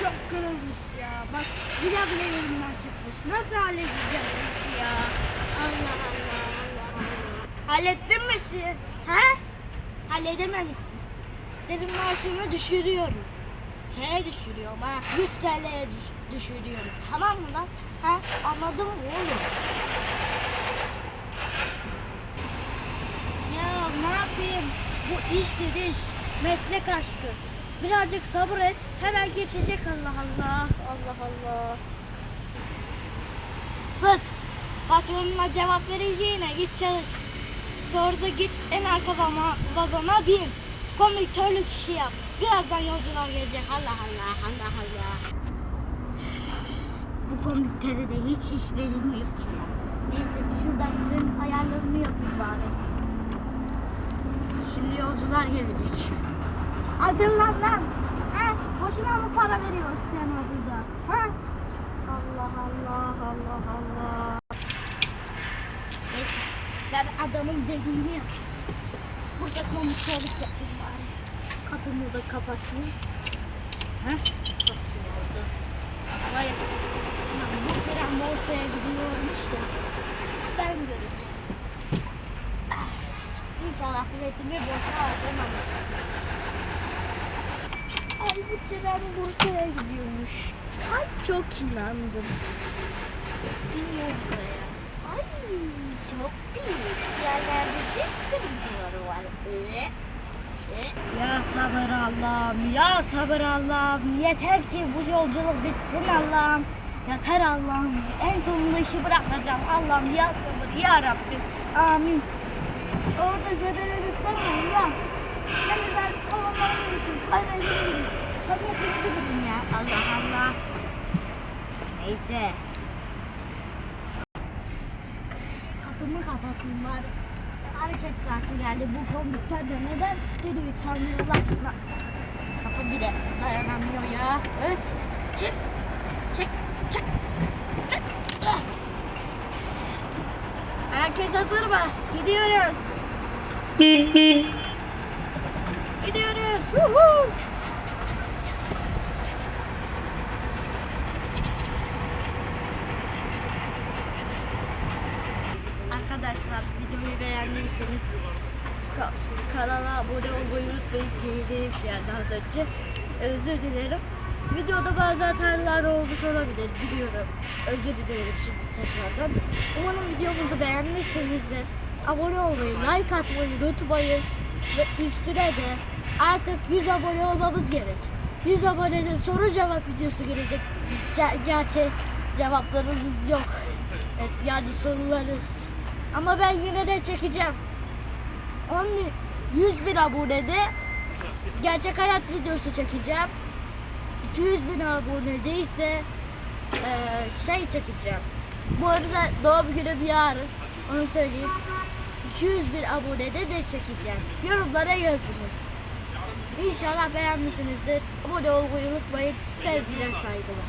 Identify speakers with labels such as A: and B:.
A: çok kırılmış ya. Bak bile bile yerinden çıkmış. Nasıl halledeceğiz bu işi ya? Allah Allah Allah Allah. Hallettin mi işi? He? Halledememişsin. Senin maaşını düşürüyorum. Şeye düşürüyorum ha. 100 TL'ye düş- düşürüyorum. Tamam mı lan? Ha? Anladın mı oğlum? Ya ne yapayım? Bu iştir iş. Meslek aşkı. Birazcık sabır et. Hemen geçecek Allah Allah. Allah Allah. Sus. Patronuna cevap vereceğine git çalış. Sonra git en arka vagona, bin. Konduktörlük işi yap. Birazdan yolcular gelecek. Allah Allah. Allah Allah. Bu kondüktöre de hiç iş verilmiyor ki ya. Neyse şuradan tren ayarlarını yapayım bari. Şimdi yolcular gelecek. Hazırlan lan. Ha? Boşuna mı para veriyoruz sana burada? Ha? Allah Allah Allah Allah. Neyse ben adamın dediğini yap. Burada konuşalım yapayım bari. Kapımı da kapatayım. Ha? Çok iyi oldu. Vay. Ulan Bu tren borsaya gidiyormuş da. Ben göreceğim. Ah, İnşallah biletimi boşa harcamamış. Ay bu tren Bursa'ya gidiyormuş. Ay çok inandım. Biniyoruz buraya. Ay çok pis. Yerlerde cips kırıntıları var. Ee, Ya sabır Allah'ım, ya sabır Allah'ım. Yeter ki bu yolculuk bitsin Allah'ım. Yeter Allah'ım. En sonunda işi bırakacağım Allah'ım. Ya sabır ya Rabbim. Amin. Orada zeberelikler var ya. Ne güzel olanları mısınız? Kaybetini Allah Allah. Neyse. Kapımı kapatayım bari. Hareket saati geldi. Bu kombikler de neden düdüğü çalmıyor Allah aşkına? Kapı bile dayanamıyor ya. Öf. Öf. Çek. Çek. Ah. Herkes hazır mı? Gidiyoruz. Arkadaşlar videoyu beğendiyseniz ka- kanala abone olmayı unutmayın. Geyik geldi az önce. Özür dilerim. Videoda bazı hatalar olmuş olabilir biliyorum. Özür dilerim şimdi tekrardan. Umarım videomuzu beğenmişsinizdir. Abone olmayı, like atmayı unutmayın. Ve üstüne de artık 100 abone olmamız gerek. 100 abonede soru cevap videosu gelecek. Ger- gerçek cevaplarınız yok. Yani sorularınız. Ama ben yine de çekeceğim. 10 bin, 100 bin abonede gerçek hayat videosu çekeceğim. 200 bin abonede ise eee, şey çekeceğim. Bu arada doğum günüm yarın. Onu söyleyeyim. 200 bin abonede de çekeceğim. Yorumlara yazınız. İnşallah beğenmişsinizdir. Abone olmayı unutmayın. Sevgiler saygılar.